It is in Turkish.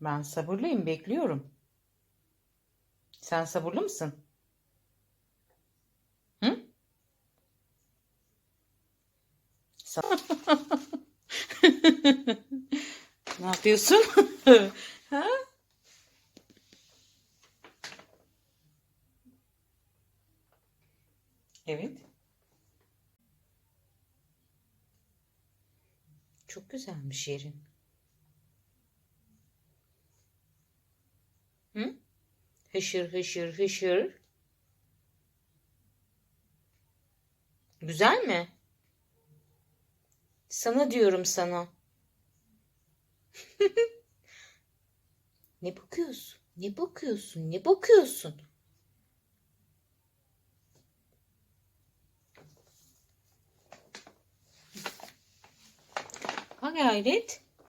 Ben sabırlıyım, bekliyorum. Sen sabırlı mısın? Hı? Ne yapıyorsun? ha? Evet. Çok güzelmiş yerin. Hı? Hışır hışır hışır. Güzel mi? Sana diyorum sana. Ne bakıyorsun? Ne bakıyorsun? Ne bakıyorsun? Ha gayret.